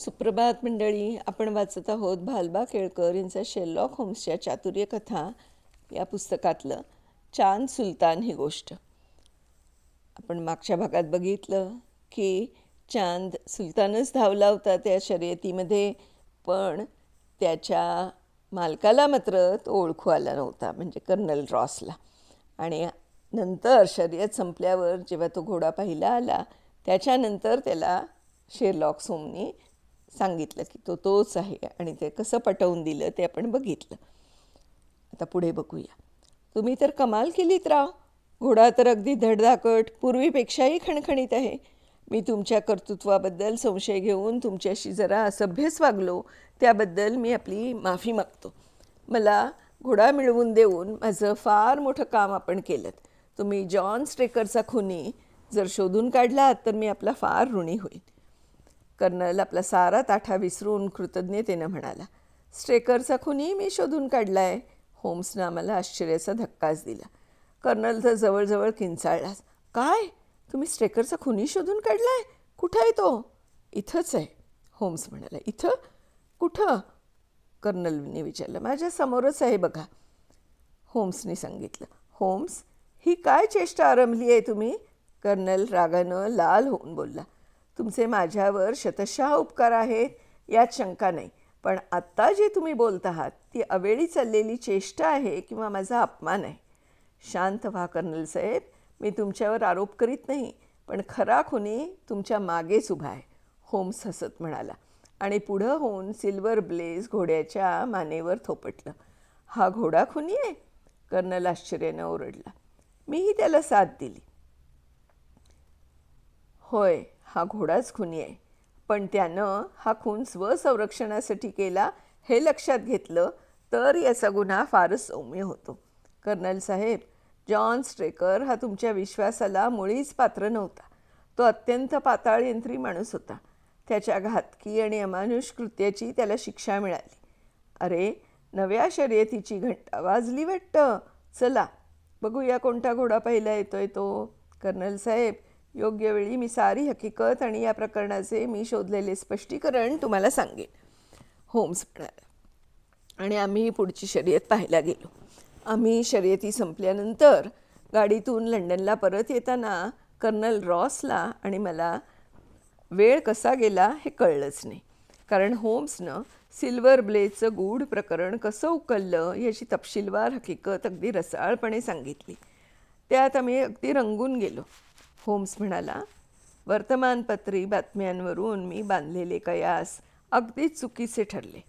सुप्रभात मंडळी आपण वाचत आहोत भालबा केळकर यांचा शेरलॉक होम्सच्या चातुर्य कथा या पुस्तकातलं. चांद सुलतान ही गोष्ट. आपण मागच्या भागात बघितलं की चांद सुलतानच धावला होता त्या शर्यतीमध्ये पण त्याच्या मालकाला मात्र तो ओळखू आला नव्हता म्हणजे कर्नल रॉसला. आणि नंतर शर्यत संपल्यावर जेव्हा तो घोडा पहिला आला त्याच्यानंतर त्याला शेरलॉक सोमनी सांगितलं की तो तोच आहे आणि ते कसं पटवून दिलं ते आपण बघितलं. आता पुढे बघूया. तुम्ही तर कमाल केलीत राव. घोडा तर अगदी धडधाकट पूर्वीपेक्षाही खणखणीत आहे. मी तुमच्या कर्तृत्वाबद्दल संशय घेऊन तुमच्याशी जरा असभ्यच वागलो त्याबद्दल मी आपली माफी मागतो. मला घोडा मिळवून देऊन माझं फार मोठं काम आपण केलं तुम्ही जॉन स्ट्रेकरचा खुनी जर शोधून काढलात तर मी आपला फार ऋणी होईल कर्नल आपला सारा ताठा विसरून कृतज्ञतेनं म्हणाला स्ट्रेकरचा खुनी मी शोधून काढला आहे होम्सनं आम्हाला आश्चर्याचा धक्काच दिला. कर्नल तर जवळजवळ किंचाळलाच काय? तुम्ही स्ट्रेकरचा खुनी शोधून काढला आहे कुठं आहे तो? इथंच आहे होम्स म्हणाला. इथं? कुठं? कर्नलने विचारलं. माझ्या समोरच आहे बघा. होम्सने सांगितलं. होम्स ही काय चेष्टा आरंभली आहे तुम्ही? कर्नल रागानं लाल होऊन बोलला. तुमचे माझ्यावर शतशः उपकार आहेत यात शंका नाही. पण आत्ता जे तुम्ही बोलत आहात ती अवेळी चाललेली चेष्टा आहे किंवा माझा अपमान आहे. शांत व्हा कर्नल साहेब. मी तुमच्यावर आरोप करीत नाही पण खरा खुनी तुमच्या मागेच उभा आहे होम्स हसत म्हणाला. आणि पुढं होऊन सिल्वर ब्लेज घोड्याच्या मानेवर थोपटलं. हा घोडा खुनी आहे? कर्नल आश्चर्यानं ओरडला. मीही त्याला साथ दिली. होय हा घोडाच खुनी आहे. पण त्यानं हा खून स्वसंरक्षणासाठी केला हे लक्षात घेतलं तर याचा गुन्हा फारच सौम्य होतो. कर्नल साहेब जॉन स्ट्रेकर हा तुमच्या विश्वासाला मुळीच पात्र नव्हता. तो अत्यंत पाताळ यंत्री माणूस होता. त्याच्या घातकी आणि अमानुष कृत्याची त्याला शिक्षा मिळाली. अरे नव्या शर्यतीची घंटा वाजली वाटतं. चला बघूया कोणता घोडा पहिला येतोय तो. कर्नल साहेब योग्य वेळी मी सारी हकीकत आणि या प्रकरणाचे मी शोधलेले स्पष्टीकरण तुम्हाला सांगेन. होम्स म्हणाला. आणि आम्ही पुढची शर्यत पाहायला गेलो. आम्ही शर्यती संपल्यानंतर गाडीतून लंडनला परत येताना कर्नल रॉसला आणि मला वेळ कसा गेला हे कळलंच नाही. कारण होम्सनं सिल्वर ब्लेजचं गूढ प्रकरण कसं उकललं याची तपशीलवार हकीकत अगदी रसाळपणे सांगितली. त्यात आम्ही अगदी रंगून गेलो. होम्स म्हणाला वर्तमानपत्री बातम्यांवरून मी बांधलेले कयास अगदी चुकीचे ठरले.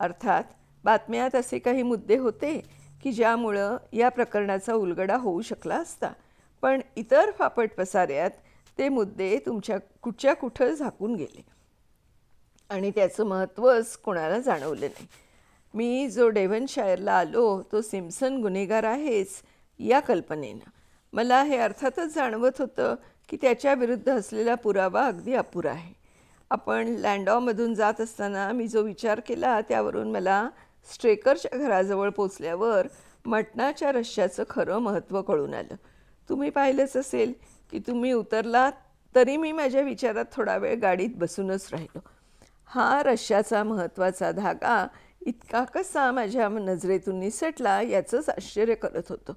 अर्थात बातम्यात असे काही मुद्दे होते की ज्यामुळं या प्रकरणाचा उलगडा होऊ शकला असता. पण इतर फापट पसाऱ्यात ते मुद्दे तुमच्या कुठच्या कुठं झाकून गेले? आणि त्याचं महत्त्वच कोणाला जाणवलं नाही. मी जो डेव्हनशायरला आलो तो सिम्सन गुन्हेगार आहेच या कल्पनेनं. मला हे अर्थातच जाणवत होतं की त्याच्या विरुद्ध असलेला पुरावा अगदी अपुरा आहे. आपण लँडॉमधून जात असताना मी जो विचार केला त्यावरून मला स्ट्रेकरच्या घराजवळ पोचल्यावर मटणाच्या रश्श्याचं खरं महत्त्व कळून आलं. तुम्ही पाहिलंच असेल की तुम्ही उतरलात तरी मी माझ्या विचारात थोडा वेळ गाडीत बसूनच राहिलो. हा रश्श्याचा महत्त्वाचा धागा इतका कसा माझ्या नजरेतून निसटला याचंच आश्चर्य करत होतं.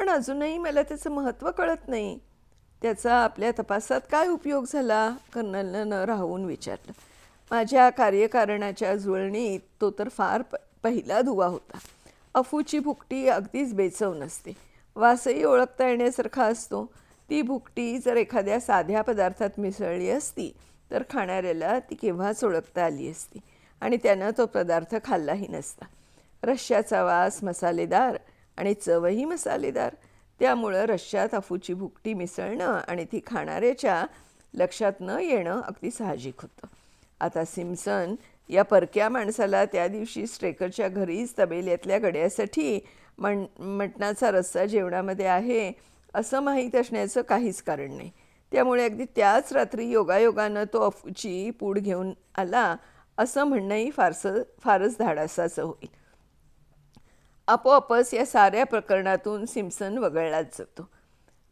पण अजूनही मला त्याचं महत्त्व कळत नाही. त्याचा आपल्या तपासात काय उपयोग झाला कर्नलनं न राहून विचारलं. माझ्या कार्यकारणाच्या जुळणीत तो तर फार प पहिला धुवा होता. अफूची भुकटी अगदीच बेचव नसते. वासही ओळखता येण्यासारखा असतो. ती भुकटी जर एखाद्या साध्या पदार्थात मिसळली असती तर खाणाऱ्याला ती केव्हाच ओळखता आली असती? आणि त्यानं तो पदार्थ खाल्लाही नसता. रश्श्याचा वास मसालेदार आणि चवही मसालेदार. त्यामुळं रश्श्यात अफूची भुकटी मिसळणं आणि ती खाणाऱ्याच्या लक्षात न येणं अगदी साहजिक होतं. आता सिम्सन या परक्या माणसाला त्या दिवशी स्ट्रेकरच्या घरीच तबेल्यातल्या गड्यासाठी मण मटणाचा रस्सा जेवणामध्ये आहे असं माहीत असण्याचं काहीच कारण नाही. त्यामुळे अगदी त्याच रात्री योगायोगानं तो अफूची पूड घेऊन आला असं म्हणणंही फारसं फारच धाडासाचं होईल. आपोआपच या साऱ्या प्रकरणातून सिम्सन वगळलाच जातो.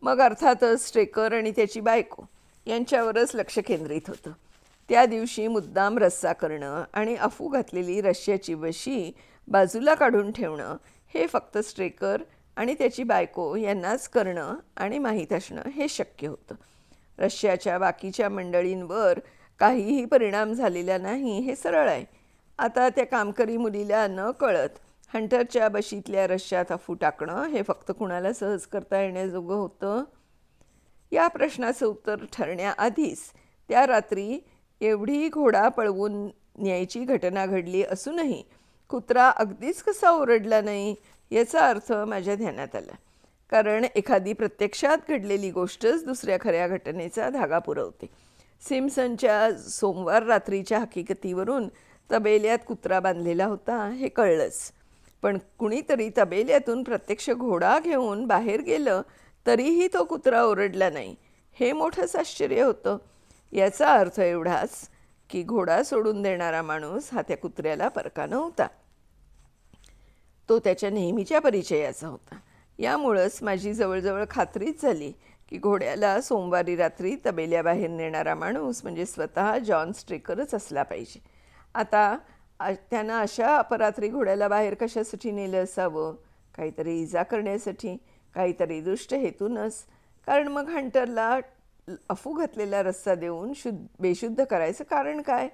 मग अर्थातच स्ट्रेकर आणि त्याची बायको यांच्यावरच लक्ष केंद्रित होतं. त्या दिवशी मुद्दाम रस्सा करणं आणि अफू घातलेली रशियाची वशी बाजूला काढून ठेवणं हे फक्त स्ट्रेकर आणि त्याची बायको यांनाच करणं आणि माहीत असणं हे शक्य होतं. रशियाच्या बाकीच्या मंडळींवर काहीही परिणाम झालेला नाही हे सरळ आहे. आता त्या कामकरी मुलीला न कळत हंटरच्या बशीतल्या रश्यात अफू टाकणं हे फक्त कुणाला सहज करता येण्याजोगं होतं? या प्रश्नाचं उत्तर ठरण्याआधीच त्या रात्री एवढी घोडा पळवून न्यायची घटना घडली असूनही कुत्रा अगदीच कसा ओरडला नाही याचा अर्थ माझ्या ध्यानात आला. कारण एखादी प्रत्यक्षात घडलेली गोष्टच दुसऱ्या खऱ्या घटनेचा धागा पुरवते. सिम्सनच्या सोमवार रात्रीच्या हकीकतीवरून तबेल्यात कुत्रा बांधलेला होता हे कळलंच. पण कुणीतरी तबेल्यातून प्रत्यक्ष घोडा घेऊन बाहेर गेलं तरीही तो कुत्रा ओरडला नाही. हे मोठंच आश्चर्य होतं. याचा अर्थ एवढाच की घोडा सोडून देणारा माणूस हा त्या कुत्र्याला परका नव्हता तो त्याच्या नेहमीच्या परिचयाचा होता. यामुळंच माझी जवळजवळ खात्रीच झाली की घोड्याला सोमवारी रात्री तबेल्याबाहेर नेणारा माणूस म्हणजे स्वतः जॉन स्ट्रेकरच असला पाहिजे. आता त्यानं अशा अपरात्री घोड्याला बाहेर कशासाठी नेलं असावं? काहीतरी इजा करण्यासाठी काहीतरी दुष्ट हेतूनच. कारण मग हंटरला अफू घातलेला रस्सा देऊन शुद्ध बेशुद्ध करायचं कारण काय?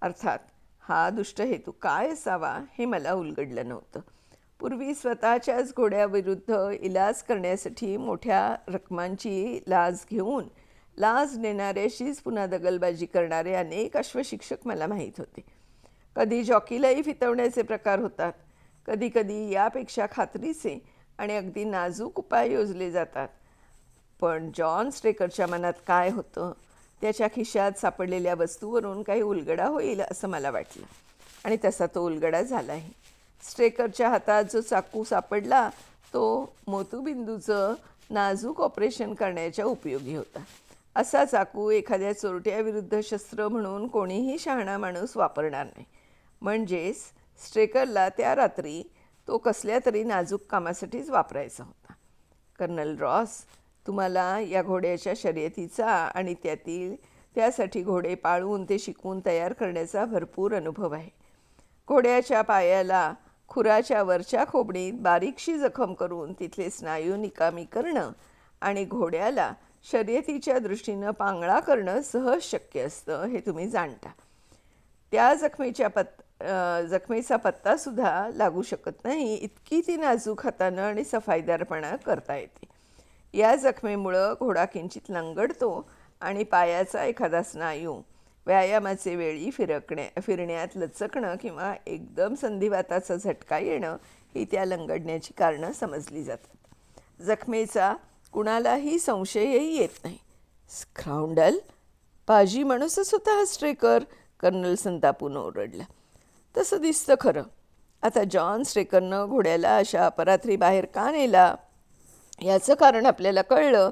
अर्थात हा दुष्ट हेतू काय असावा हे मला उलगडलं नव्हतं. पूर्वी स्वतःच्याच घोड्याविरुद्ध इलाज करण्यासाठी मोठ्या रकमांची लाज घेऊन लाज नेणाऱ्याशीच पुन्हा दगलबाजी करणारे अनेक अश्वशिक्षक मला माहीत होते. कधी जॉकीलाही फितवण्याचे प्रकार होतात. कधी कधी यापेक्षा खात्रीचे आणि अगदी नाजूक उपाय योजले जातात. पण जॉन स्ट्रेकरच्या मनात काय होतं? त्याच्या खिशात सापडलेल्या वस्तूवरून काही उलगडा होईल असं मला वाटलं. आणि तसा तो उलगडा झालाही. स्ट्रेकरच्या हातात जो चाकू सापडला तो मोतूबिंदूचं नाजूक ऑपरेशन करण्याच्या उपयोगी होता. असा चाकू एखाद्या चोरट्याविरुद्ध शस्त्र म्हणून कोणीही शहाणा माणूस वापरणार नाही. म्हणजेच स्ट्रेकरला त्या रात्री तो कसल्या तरी नाजूक कामासाठीच वापरायचा होता. कर्नल रॉस तुम्हाला या घोड्याच्या शर्यतीचा आणि त्यातील त्यासाठी घोडे पाळून ते शिकवून तयार करण्याचा भरपूर अनुभव आहे. घोड्याच्या पायाला खुराच्या वरच्या खोबणीत बारीकशी जखम करून तिथले स्नायू निकामी करणं आणि घोड्याला शर्यतीच्या दृष्टीनं पांगळा करणं सहज शक्य असतं हे तुम्ही जाणता. त्या जखमेच्या पत् जखमेचा पत्तासुद्धा लागू शकत नाही. इतकी ती नाजूक हातानं आणि सफाईदारपणा करता येते. या जखमेमुळं घोडा किंचित लंगडतो आणि पायाचा एखादा स्नायू व्यायामाचे वेळी फिरकण्या फिरण्यात लचकणं किंवा एकदम संधिवाताचा झटका येणं ही त्या लंगडण्याची कारणं समजली जातात. जखमेचा कुणालाही संशयही येत नाही. स्क्राउंडल पाजी माणूसच होता हा स्ट्रेकर कर्नल संतापून ओरडला. तसं दिसतं खरं. आता जॉन स्ट्रेकरनं घोड्याला अशा अपरात्री बाहेर का नेला? याचं कारण आपल्याला कळलं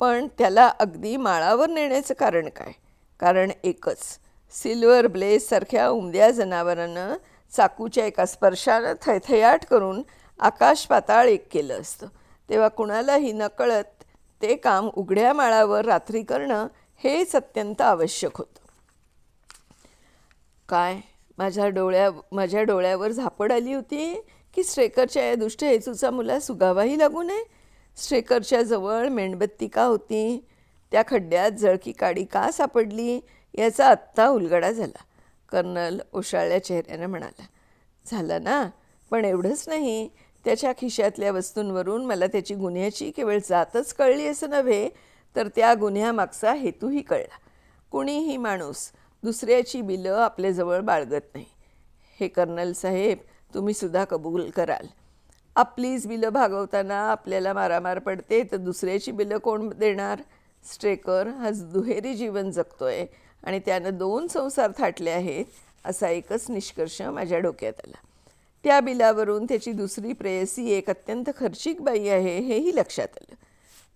पण त्याला अगदी माळावर नेण्याचं कारण काय? कारण एकच सिल्वर ब्लेससारख्या उमद्या जनावरानं चाकूच्या एका स्पर्शानं थैथयाट करून आकाश पाताळ एक केलं असतं. तेव्हा कुणालाही नकळत ते काम उघड्या माळावर रात्री करणं हेच अत्यंत आवश्यक होतं. काय? माझ्या डोळ्या माझ्या डोळ्यावर झापड आली होती की स्ट्रेकरच्या या दुष्ट हेतूचा मुला सुगावाही लागू नये. स्ट्रेकरच्या जवळ मेणबत्ती का होती? त्या खड्ड्यात जळकी काडी का सापडली? याचा आत्ता उलगडा झाला. कर्नल ओशाळल्या चेहऱ्यानं म्हणाला झालं ना? पण एवढंच नाही. त्याच्या खिशातल्या वस्तूंवरून मला त्याची गुन्ह्याची केवळ जातच कळली असं नव्हे तर त्या गुन्ह्यामागचा हेतूही कळला. कुणीही माणूस दुसऱ्याची बिलं आपल्याजवळ बाळगत नाही. हे कर्नल साहेब तुम्ही सुद्धा कबूल कराल. आपलीच बिलं भागवताना आपल्याला मारामार पडते तर दुसऱ्याची बिलं कोण देणार? स्ट्रेकर हा दुहेरी जीवन जगतोय आणि त्यानं दोन संसार थाटले आहेत असा एकच निष्कर्ष माझ्या डोक्यात आला. त्या बिलावरून त्याची दुसरी प्रेयसी एक अत्यंत खर्चिक बाई आहे हेही लक्षात आलं.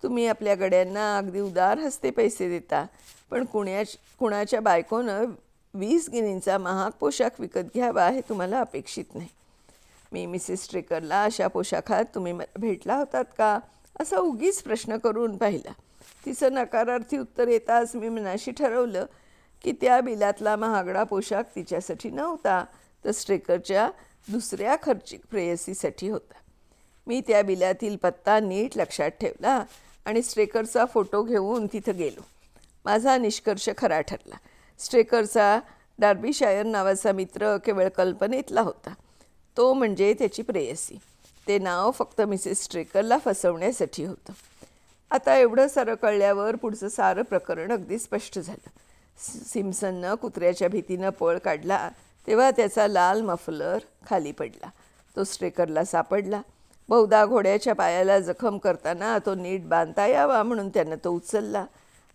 तुम्ही आपल्या गड्यांना अगदी उदार हस्ते पैसे देता. पण कुण्या कुणाच्या बायकोनं वीस गिनींचा महाग पोशाख विकत घ्यावा हे तुम्हाला अपेक्षित नाही. मी मिसेस ट्रेकरला अशा पोशाखात तुम्ही भेटला होतात का? असा उगीच प्रश्न करून पाहिला. तिचं नकारार्थी उत्तर येताच मी मनाशी ठरवलं की त्या बिलातला महागडा पोशाख तिच्यासाठी नव्हता तर स्ट्रेकरच्या दुसऱ्या खर्चिक प्रेयसीसाठी होता. मी त्या बिलातील पत्ता नीट लक्षात ठेवला आणि स्ट्रेकरचा फोटो घेऊन तिथं गेलो. माझा निष्कर्ष खरा ठरला. स्ट्रेकरचा डार्बीशायर नावाचा मित्र केवळ कल्पनेतला होता. तो म्हणजे त्याची प्रेयसी. ते नाव फक्त मिसेस स्ट्रेकरला फसवण्यासाठी होतं. आता एवढं सारं कळल्यावर पुढचं सारं प्रकरण अगदी स्पष्ट झालं. सि- सिम्सननं कुत्र्याच्या भीतीनं पळ काढला तेव्हा त्याचा लाल मफलर खाली पडला. तो स्ट्रेकरला सापडला. बहुधा घोड्याच्या पायाला जखम करताना तो नीट बांधता यावा म्हणून त्यानं तो उचलला.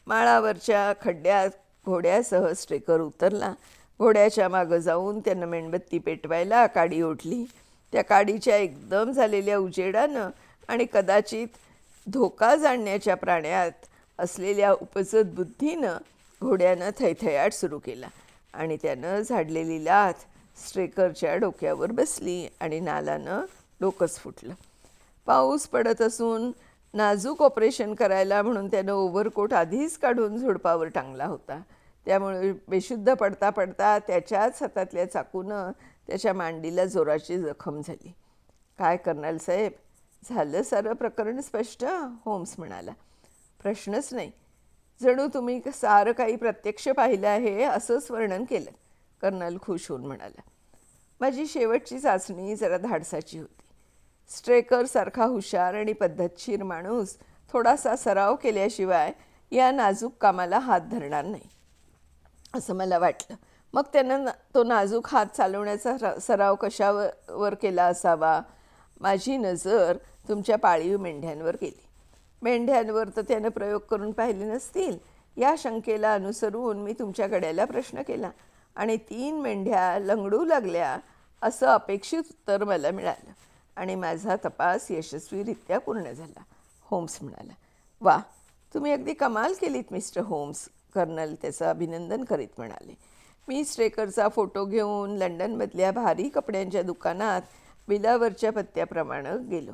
माळावरच्या खड्ड्यात घोड्यासह स्ट्रेकर उतरला. घोड्याच्या मागं जाऊन त्यानं मेणबत्ती पेटवायला काडी ओढली. त्या काडीच्या एकदम झालेल्या उजेडानं आणि कदाचित धोका जाणण्याच्या प्राण्यात असलेल्या उपजत बुद्धीनं घोड्यानं थैथयाट सुरू केला आणि त्यानं झाडलेली लाथ स्ट्रेकरच्या डोक्यावर बसली आणि नालानं डोकंच फुटलं. पाऊस पडत असून नाजूक ऑपरेशन करायला म्हणून त्यानं ओव्हरकोट आधीच काढून झुडपावर टांगला होता. त्यामुळे बेशुद्ध पडता पडता त्याच्याच हातातल्या चाकूनं त्याच्या मांडीला जोराची जखम झाली. काय कर्नल साहेब? झालं सारं प्रकरण स्पष्ट? होम्स म्हणाला. प्रश्नच नाही. जणू तुम्ही सारं काही प्रत्यक्ष पाहिलं आहे असंच वर्णन केलं. कर्नल खुश होऊन म्हणाला. माझी शेवटची चाचणी जरा धाडसाची होती. स्ट्रेकरसारखा हुशार आणि पद्धतशीर माणूस थोडासा सराव केल्याशिवाय या नाजूक कामाला हात धरणार नाही असं मला वाटलं. मग त्यानं ना- तो नाजूक हात चालवण्याचा सराव कशावर वर केला असावा? माझी नजर तुमच्या पाळीव मेंढ्यांवर गेली. मेंढ्यांवर तर त्यानं प्रयोग करून पाहिले नसतील. या शंकेला अनुसरून मी तुमच्या गड्याला प्रश्न केला आणि तीन मेंढ्या लंगडू लागल्या असं अपेक्षित उत्तर मला मिळालं. आणि माझा तपास यशस्वीरित्या पूर्ण झाला होम्स म्हणाला. वा तुम्ही अगदी कमाल केलीत मिस्टर होम्स कर्नल त्याचं अभिनंदन करीत म्हणाले. मी स्ट्रेकरचा फोटो घेऊन लंडनमधल्या भारी कपड्यांच्या दुकानात बिलावरच्या पत्त्याप्रमाणे गेलो.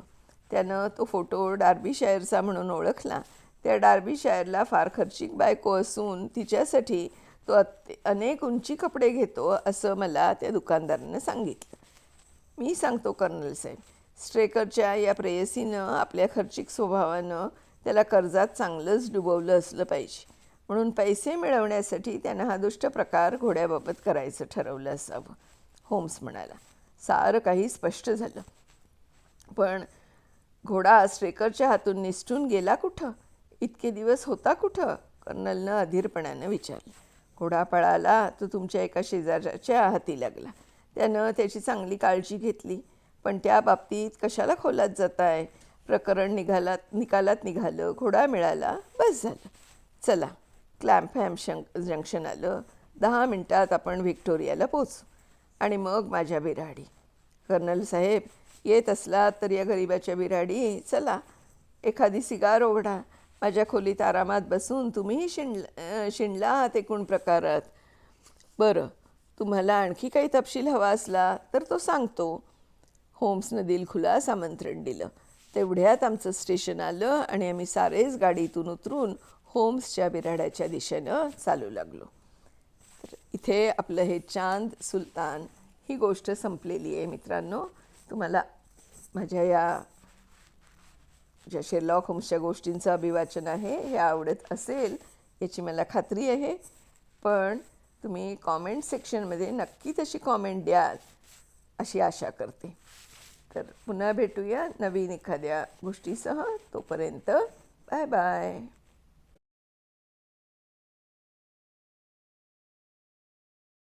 त्यानं तो फोटो डार्बीशायरचा म्हणून ओळखला. त्या डार्बीशायरला फार खर्चिक बायको असून तिच्यासाठी तो अत्य अनेक उंची कपडे घेतो असं मला त्या दुकानदारानं सांगितलं. मी सांगतो कर्नल साहेब. स्ट्रेकरच्या या प्रेयसीनं आपल्या खर्चिक स्वभावानं त्याला कर्जात चांगलंच डुबवलं असलं पाहिजे. म्हणून पैसे मिळवण्यासाठी त्यानं हा दुष्ट प्रकार घोड्याबाबत करायचं ठरवलं असावं होम्स म्हणाला. सारं काही स्पष्ट झालं. पण घोडा स्ट्रेकरच्या हातून निसटून गेला कुठं? इतके दिवस होता कुठं? कर्नलनं अधीरपणानं विचारलं. घोडा पळाला तो तुमच्या एका शेजाऱ्याच्या हाती लागला. त्यानं त्याची चांगली काळजी घेतली. पण त्या बाबतीत कशाला खोलात जात आहे प्रकरण निघालात निकालात निघालं घोडा मिळाला बस झालं. चला क्लॅम्पहॅम शंक जंक्शन आलं. दहा मिनटात आपण व्हिक्टोरियाला पोचू आणि मग माझ्या बिराडी. कर्नल साहेब येत असलात तर या गरिबाच्या बिराडी चला. एखादी सिगार ओघडा माझ्या खोलीत आरामात बसून तुम्हीही शिंडल शिणला आहात एकूण प्रकारात. बरं तुम्हाला आणखी काही तपशील हवा असला तर तो सांगतो. होम्सनं दिलखुलास आमंत्रण दिलं. तेवढ्यात आमचं स्टेशन आलं आणि आम्ही सारेच गाडीतून उतरून होम्सच्या बिराड्याच्या दिशेनं चालू लागलो. तर इथे आपलं हे चांद सुलतान ही गोष्ट संपलेली आहे मित्रांनो. तुम्हाला माझ्या या ज्या शेरलॉक होम्सच्या गोष्टींचं अभिवाचन आहे हे आवडत असेल याची मला खात्री आहे. पण तुम्ही कॉमेंट सेक्शनमध्ये नक्की तशी कॉमेंट द्याल अशी आशा करते. तर पुन्हा भेटूया नवीन एखाद्या गोष्टीसह. तोपर्यंत बाय बाय